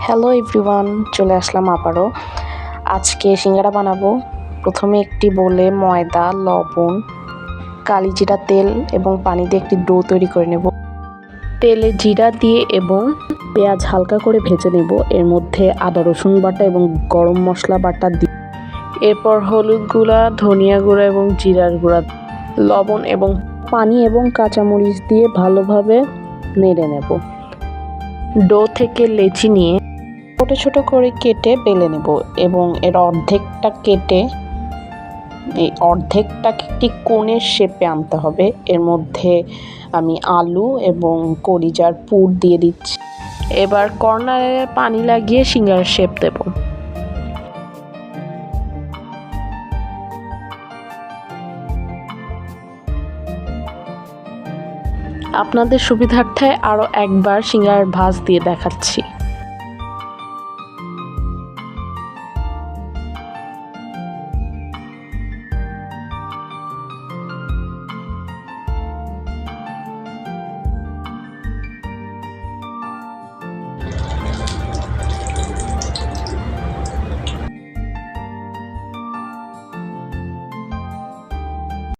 Hello everyone চলে আসলাম আবারও। আজকে সিঙ্গারা বানাবো। প্রথমে একটি বলে ময়দা, লবণ কালি জিরা তেল এবং পানি দিয়ে একটি ডো তৈরি করে নেব। তেলে জিরা দিয়ে এবং পেঁয়াজ হালকা করে ভেজে নেব। এর মধ্যে আদা, রসুন বাটা এবং গরম মশলা বাটা দিয়ে। এরপর হলুদ গুঁড়া, ধনিয়া গুঁড়া এবং জিরার গুঁড়া। লবণ এবং পানি এবং কাঁচামরিচ দিয়ে ভালোভাবে নেড়ে নেব। ডো থেকে লেচি নিয়ে ছোটো ছোটো করে কেটে বেলে নেব এবং এর অর্ধেকটা কেটে, এই অর্ধেকটাকে একটি কোণের শেপে আনতে হবে। এর মধ্যে আমি আলু এবং কলিজার পুর দিয়ে দিচ্ছি। এবার কর্নারে পানি লাগিয়ে সিঙ্গার শেপ দেব। আপনাদের সুবিধার্থে আরও একবার সিঙ্গার ভাঁজ দিয়ে দেখাচ্ছি।